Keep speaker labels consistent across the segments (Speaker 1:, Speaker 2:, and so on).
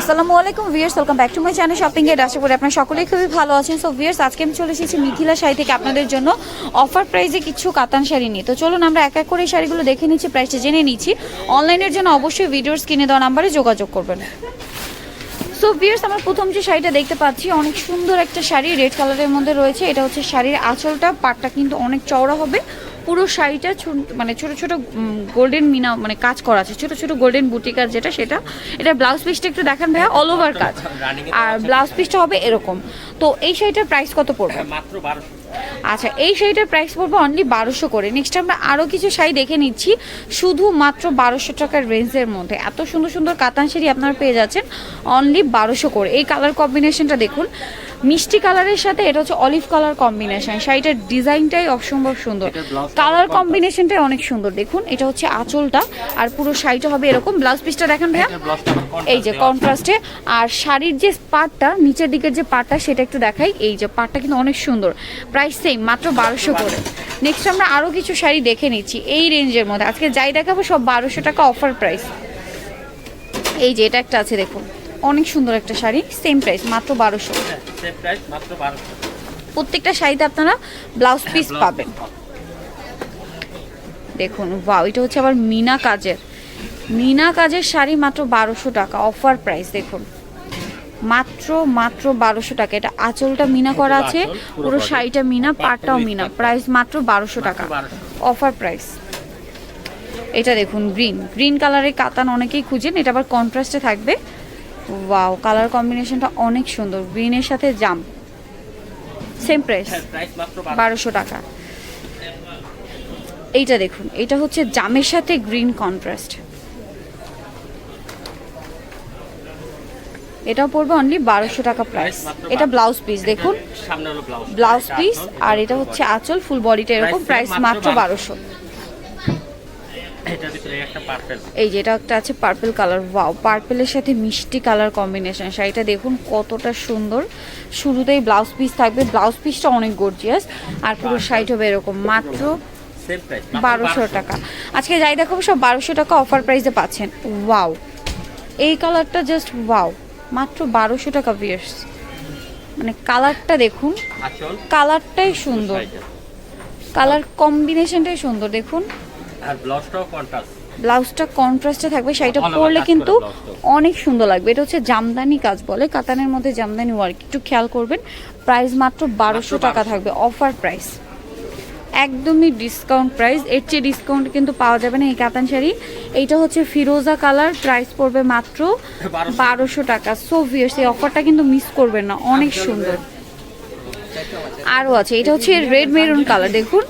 Speaker 1: আসসালামু আলাইকুম viewers welcome back to my channel shopping এর। আশা করি আপনারা সকলেই খুবই ভালো আছেন। সো ভিয়ার্স আজকে আমি চলে এসেছি মিথিলা শাড়ি থেকে আপনাদের জন্য অফার প্রাইসে কিছু কাতান শাড়ি নিয়ে। তো চলুন আমরা এক এক করে এই শাড়িগুলো দেখে নিচ্ছি প্রাইসটা জেনে নিচ্ছি। অনলাইনের জন্য অবশ্যই ভিডিওর স্ক্রিনে দেওয়া নাম্বারে যোগাযোগ করবেন। সো ভিয়ার্স আমার প্রথম যে শাড়িটা দেখতে পাচ্ছি, অনেক সুন্দর একটা শাড়ি রেড কালারের মধ্যে রয়েছে। এটা হচ্ছে শাড়ির আঁচলটা, পাটটা কিন্তু অনেক চওড়া হবে। পুরো শাড়িটা ছোট- মানে ছোট ছোট গোল্ডেন মিনা মানে কাজ করা আছে। ছোট ছোট গোল্ডেন বুটি কাজ যেটা সেটা। এটা ব্লাউজ পিসটা একটু দেখান ভাইয়া অল ওভার কাজ। আর ব্লাউজ পিসটা হবে এরকম। তো এই শাড়িটার প্রাইস কত পড়বে?
Speaker 2: মাত্র
Speaker 1: আচ্ছা এই শাড়িটার প্রাইস পড়বে অনলি বারোশো করে। নেক্সট আমরা আরও কিছু শাড়ি দেখে নিচ্ছি শুধু মাত্র বারোশো টাকার রেঞ্জের মধ্যে। এত সুন্দর সুন্দর কাতান শাড়ি আপনারা পেয়ে যাচ্ছেন অনলি বারোশো করে। এই কালার কম্বিনেশনটা দেখুন। মিষ্টি কালারের সাথে এটা হচ্ছে অলিভ কালার কম্বিনেশন। শাড়িটার ডিজাইনটাই অসম্ভব সুন্দর। কালার কম্বিনেশনটাই অনেক সুন্দর। দেখুন এটা হচ্ছে আঁচলটা আর পুরো শাড়িটা হবে এরকম। ব্লাউজ পিসটা দেখেন ভাইয়া। এই যে কন্ট্রাস্টে আর শাড়ির যে পাটটা নিচের দিকের যে পাটটা সেটা একটু দেখাই। এই যে পাটটা কিন্তু অনেক সুন্দর। প্রাইস সেম মাত্র বারোশো করে। নেক্সট আমরা আরও কিছু শাড়ি দেখে নিচ্ছি। এই রেঞ্জের মধ্যে। আজকে যাই দেখাবো সব বারোশো টাকা অফার প্রাইস এই যে এটা একটা আছে দেখুন। অনেক সুন্দর একটা শাড়ি সেম প্রাইস মাত্র বারোশো।
Speaker 2: হ্যাঁ, মাত্র বারোশো।
Speaker 1: প্রত্যেকটা শাড়িতে আপনারা ব্লাউজ পিস পাবেন। দেখুন ওয়াও এটা হচ্ছে আবার মিনা কাজের। মিনা কাজের শাড়ি মাত্র বারোশো টাকা অফার প্রাইস দেখুন। মাত্র মাত্র বারোশো টাকা। এটা আঁচলটা মিনা করা আছে
Speaker 2: পুরো
Speaker 1: পুরো শাড়িটা মিনা পাটটাও মিনা। প্রাইস মাত্র বারোশো টাকা। অফার প্রাইস এটা দেখুন গ্রিন গ্রিন কালারের কাতান অনেকেই খুঁজেন এটা আবার কন্ট্রাস্টে থাকবে। ওয়াও কালার কম্বিনেশনটা অনেক সুন্দর। গ্রিনের সাথে জাম। সেম প্রাইস
Speaker 2: হ্যাঁ, মাত্র বারোশো।
Speaker 1: টাকা। এইটা দেখুন এটা হচ্ছে জামের সাথে গ্রিন কন্ট্রাস্ট এটাও পড়বে অনলি বারোশো টাকা প্রাইস এটা
Speaker 2: 1200
Speaker 1: ব্লাউজ পিস দেখুন।
Speaker 2: সামনে হলো ব্লাউজ
Speaker 1: পিস আর এটা হচ্ছে আঁচল ফুল বডিটা এরকম প্রাইস
Speaker 2: মাত্র
Speaker 1: মাত্র
Speaker 2: 1200
Speaker 1: বারোশো
Speaker 2: এটার ভিতরে একটা পার্পেল
Speaker 1: এই যে এটা একটা আছে পার্পল কালার ওয়াও পার্পেলের সাথে মিষ্টি কালার কম্বিনেশন শাড়িটা দেখুন কতটা সুন্দর। শুরুতেই ব্লাউজ পিস থাকবে ব্লাউজ পিসটা অনেক গর্জিয়াস আর পুরো শাড়িটা হবে এরকম মাত্র বারোশো টাকা। আজকে যাই দেখাবো সব বারোশো টাকা অফার প্রাইসে পাচ্ছেন। ওয়াও এই কালারটা জাস্ট ওয়াও মাত্র বারোশো টাকা বিয়ার্স মানে কালারটা দেখুন কালারটাই সুন্দর। কালার কম্বিনেশনটাই সুন্দর দেখুন।
Speaker 2: আর ব্লাউজটাও কন্ট্রাস্ট
Speaker 1: ব্লাউজটা কন্ট্রাস্টে থাকবে শাড়িটা পরলে কিন্তু অনেক সুন্দর লাগবে। এটা হচ্ছে জামদানি কাজ বলে কাতানের মধ্যে জামদানি ওয়ার্ক একটু খেয়াল করবেন প্রাইস মাত্র বারোশো টাকা থাকবে অফার প্রাইস একদমই ডিসকাউন্ট প্রাইস এর চেয়ে ডিসকাউন্ট কিন্তু পাওয়া যাবে না এই কাতান শাড়ি। এইটা হচ্ছে ফিরোজা কালার প্রাইস পড়বে মাত্র বারোশো। টাকা। সো ভিয়ার্স এই অফারটা কিন্তু মিস করবেন না অনেক সুন্দর। আরও আছে এটা হচ্ছে রেড মেরুন কালার দেখুন।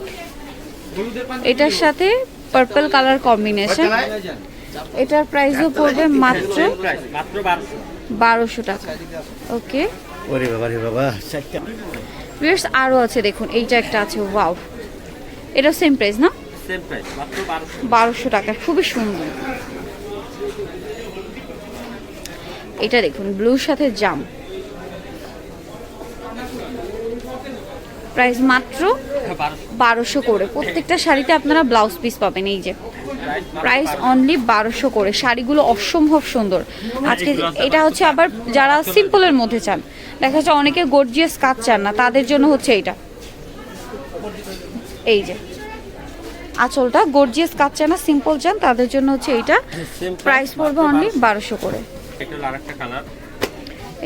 Speaker 1: এটার সাথে পার্পল কালার কম্বিনেশন এটার প্রাইসও পড়বে মাত্র
Speaker 2: মাত্র বারোশো
Speaker 1: টাকা। ওকে
Speaker 3: ওরে বাবা রে বাবা
Speaker 1: ভিউয়ার্স আরও আছে দেখুন এইটা একটা আছে ওয়াও এটা সেম প্রাইস না?
Speaker 2: বারোশো।
Speaker 1: টাকা খুবই সুন্দর। এটা দেখুন ব্লুর সাথে জাম। প্রাইস মাত্র
Speaker 2: বারোশো
Speaker 1: করে। প্রত্যেকটা শাড়িতে আপনারা ব্লাউজ পিস পাবেন এই যে।
Speaker 2: প্রাইস
Speaker 1: অনলি বারোশো করে। শাড়িগুলো অসম্ভব সুন্দর। আজকে এটা হচ্ছে আবার যারা সিম্পলের মধ্যে চান। দেখা যাচ্ছে অনেকে গর্জিয়াস কাজ চান না তাদের জন্য হচ্ছে এইটা। এই যে। আঁচলটা গর্জিয়াস কাজ চান না সিম্পল চান তাদের জন্য হচ্ছে এইটা। প্রাইস পড়বে অনলি বারোশো করে।
Speaker 2: এটা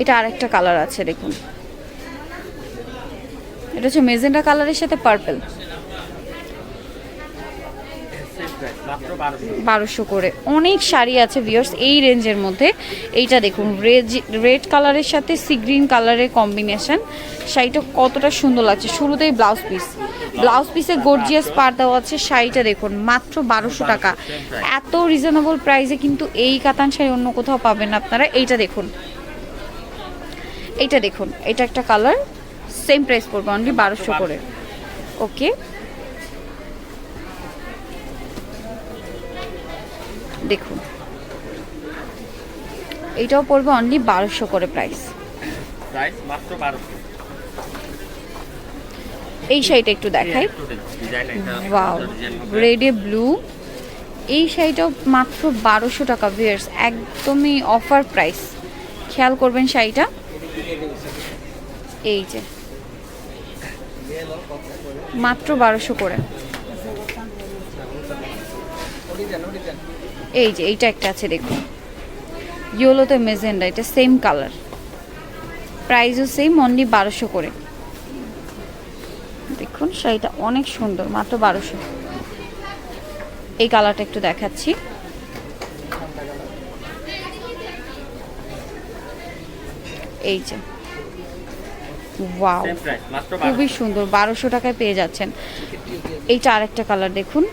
Speaker 1: এটা আরেকটা কালার আছে দেখুন। এটা হচ্ছে মেজেন্ডা কালারের সাথে পার্পল।
Speaker 2: বারোশো
Speaker 1: করে। অনেক শাড়ি আছে ভিউয়ার্স এই রেঞ্জের মধ্যে। এইটা দেখুন রেড কালারের সাথে সি গ্রিন কালারের কম্বিনেশন শাড়িটা কতটা সুন্দর লাগছে। শুরুতেই ব্লাউজ পিস ব্লাউজ পিসে গর্জিয়াস পার দেওয়া আছে। শাড়িটা দেখুন, মাত্র বারোশো টাকা। এত রিজনেবল প্রাইসে কিন্তু এই কাতান শাড়ি অন্য কোথাও পাবেন আপনারা। এইটা দেখুন। এইটা দেখুন, এটা একটা কালার সেম প্রাইস পড়বে অনলি বারোশো করে। ওকে দেখুন। এইটাও পড়বে অনলি বারোশো করে প্রাইস এই শাড়িটা একটু দেখাই। ওয়াও রেডে ব্লু এই শাড়িটাও মাত্র বারোশো টাকা ভিয়ার্স একদমই অফার প্রাইস খেয়াল করবেন শাড়িটা। এই যে। মাত্র বারোশো করে। এই যে, এইটা একটা আছে, দেখুন। ইয়েলোতে মেজেন্ডা এটা সেম কালার প্রাইসও সেম অনলি বারোশো করে। দেখুন, শাড়িটা অনেক সুন্দর, মাত্র বারোশো। এই কালারটা একটু দেখাচ্ছি। এই যে ওয়াও খুবই সুন্দর বারোশো টাকায় পেয়ে যাচ্ছেন। এইটা আরেকটা কালার দেখুন।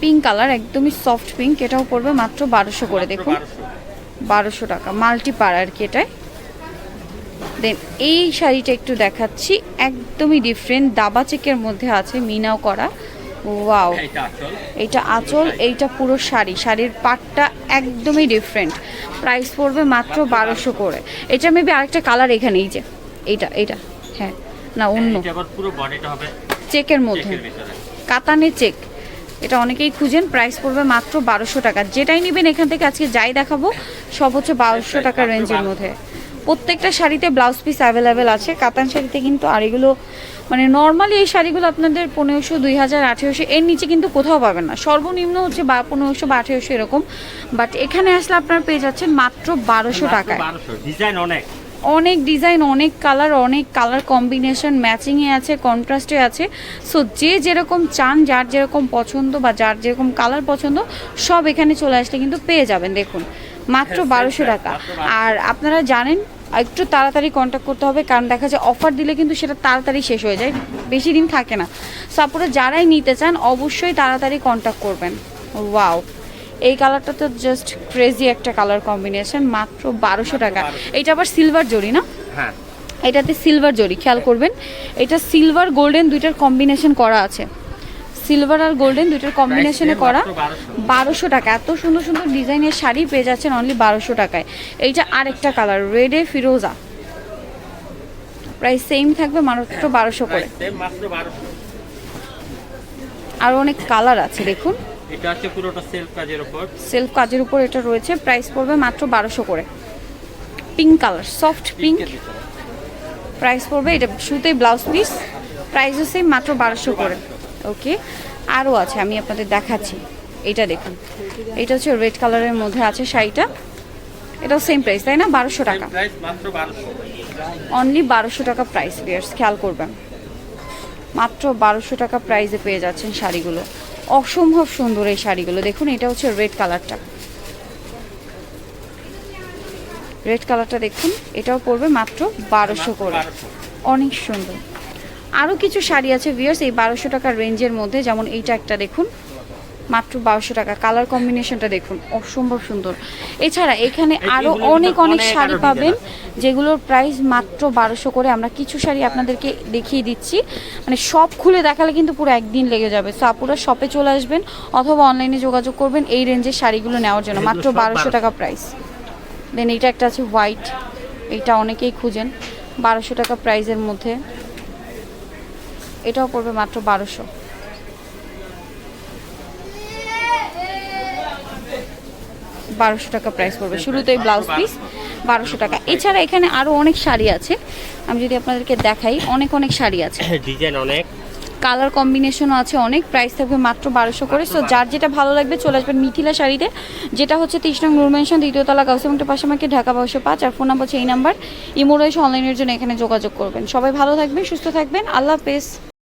Speaker 1: পিঙ্ক কালার একদমই সফট পিঙ্ক এটাও পড়বে মাত্র বারোশো করে দেখুন। বারোশো। টাকা মাল্টি পার আর কি এটায়। দেন এই শাড়িটা একটু দেখাচ্ছি একদমই ডিফারেন্ট দাবা চেকের মধ্যে আছে মিনাও করা। ওয়াও
Speaker 2: এইটা
Speaker 1: আঁচল? এইটা পুরো শাড়ি। শাড়ির পাটটা একদমই ডিফারেন্ট প্রাইস পড়বে মাত্র বারোশো করে। এটা মেবি আরেকটা কালার এখানে এই যে। এইটা এইটা। হ্যাঁ। না অন্য।
Speaker 2: বডিটা হবে
Speaker 1: চেকের মধ্যে। কাতানের চেক এটা অনেকেই খুঁজেন। প্রাইস পড়বে মাত্র বারোশো টাকা। যেটাই নেবেন এখান থেকে আজকে যাই দেখাবো সব হচ্ছে বারোশো টাকা রেঞ্জের মধ্যে। প্রত্যেকটা শাড়িতে ব্লাউজ পিস অ্যাভেলেবেল আছে। কাতান শাড়িতে কিন্তু আর এগুলো মানে নর্মালি এই শাড়িগুলো আপনাদের পনেরোশো দুই হাজার আঠেরোশো এর নিচে কিন্তু কোথাও পাবেন না। সর্বনিম্ন হচ্ছে বা পনেরোশো বা আঠেরোশো এরকম। বাট এখানে আসলে আপনারা পেয়ে যাচ্ছেন মাত্র বারোশো টাকায়।
Speaker 2: ডিজাইন অনেক।
Speaker 1: অনেক ডিজাইন অনেক কালার অনেক কালার কম্বিনেশন ম্যাচিংয়ে আছে কন্ট্রাস্টে আছে। সো যে যেরকম চান যার যেরকম পছন্দ বা যার যেরকম কালার পছন্দ সব এখানে চলে আসলে কিন্তু পেয়ে যাবেন দেখুন। মাত্র
Speaker 2: হ্যাঁ,
Speaker 1: বারোশো টাকা।
Speaker 2: মাত্র 1200
Speaker 1: আর আপনারা জানেন একটু তাড়াতাড়ি কন্ট্যাক্ট করতে হবে কারণ দেখা যায় অফার দিলে কিন্তু সেটা তাড়াতাড়ি শেষ হয়ে যায় বেশি দিন থাকে না। সো আপনারা যারাই নিতে চান অবশ্যই তাড়াতাড়ি কন্ট্যাক্ট করবেন। ওয়াও এই কালারটা তো জাস্ট ক্রেজি একটা কালার কম্বিনেশন মাত্র বারোশো টাকা। এটা আবার সিলভার জরি না?
Speaker 2: হ্যাঁ।
Speaker 1: এটাতে সিলভার জরি খেয়াল করবেন। এটা সিলভার গোল্ডেন দুইটার কম্বিনেশন করা আছে। সিলভার আর গোল্ডেন দুইটার কম্বিনেশনে করা বারোশো টাকা। এত সুন্দর সুন্দর ডিজাইনের শাড়ি পেয়ে যাচ্ছেন অনলি বারোশো টাকায়। এইটা আরেকটা কালার রেডে ফিরোজা প্রাইস সেম থাকবে মাত্র বারোশো করে। আর অনেক কালার আছে দেখুন।
Speaker 2: এটা হচ্ছে পুরোটা সেলফ কাজের উপর।
Speaker 1: সেলফ কাজের উপর এটা রয়েছে প্রাইস পড়বে মাত্র বারোশো করে। Pink colour soft pink price পড়বে এটা শুতেই ব্লাউজ পিস প্রাইসও সেম মাত্র বারোশো করে। ওকে আরও আছে আমি আপনাদের দেখাচ্ছি। এটা দেখুন এটা হচ্ছে রেড কালারের মধ্যে আছে শাড়িটা। এটাও সেম প্রাইস তাই না? বারোশো টাকা। অনলি বারোশো। টাকা প্রাইস বিয়ার্স খেয়াল করবেন। মাত্র বারোশো টাকা প্রাইসে পেয়ে যাচ্ছেন শাড়িগুলো। অসম্ভব সুন্দর এই শাড়িগুলো। দেখুন এটা হচ্ছে রেড কালারটা রেড কালারটা দেখুন এটাও পড়বে মাত্র বারোশো করে। অনেক সুন্দর। আরও কিছু শাড়ি আছে ভিয়ার্স এই বারোশো টাকার রেঞ্জের মধ্যে। যেমন এইটা একটা দেখুন মাত্র বারোশো টাকা। কালার কম্বিনেশনটা দেখুন অসম্ভব সুন্দর। এছাড়া এখানে আরও অনেক অনেক শাড়ি পাবেন যেগুলোর প্রাইস মাত্র বারোশো করে। আমরা কিছু শাড়ি আপনাদেরকে দেখিয়ে দিচ্ছি। মানে সব খুলে দেখালে কিন্তু পুরো একদিন লেগে যাবে। সো আপুরা শপে চলে আসবেন অথবা অনলাইনে যোগাযোগ করবেন এই রেঞ্জের শাড়িগুলো নেওয়ার জন্য। মাত্র বারোশো টাকা প্রাইস দেন এইটা একটা আছে হোয়াইট এইটা অনেকেই খুঁজেন। বারোশো টাকা প্রাইসের মধ্যে। এটাও পড়বে মাত্র বারোশো। বারোশো টাকা প্রাইস পড়বে। শুরুতেই ব্লাউজ পিস বারোশো টাকা। এছাড়া এখানে আরও অনেক শাড়ি আছে। আমি যদি আপনাদেরকে দেখাই অনেক অনেক শাড়ি আছে।
Speaker 2: ডিজাইন অনেক।
Speaker 1: কালার কম্বিনেশনও আছে অনেক। প্রাইস থাকবে মাত্র বারোশো করে। সো যার যেটা ভালো লাগবে চলে আসবেন মিথিলা শাড়িতে। যেটা হচ্ছে তিরিশ নং নূর মেনশন দ্বিতীয়তলা গাউসিমন্টের পাশে আমাকে ঢাকা বারোশো পাঁচ। আর ফোন নাম্বার হচ্ছে এই নাম্বার ইমোর এসে অনলাইনের জন্য এখানে যোগাযোগ করবেন। সবাই ভালো থাকবেন সুস্থ থাকবেন। আল্লাহ হাফেজ।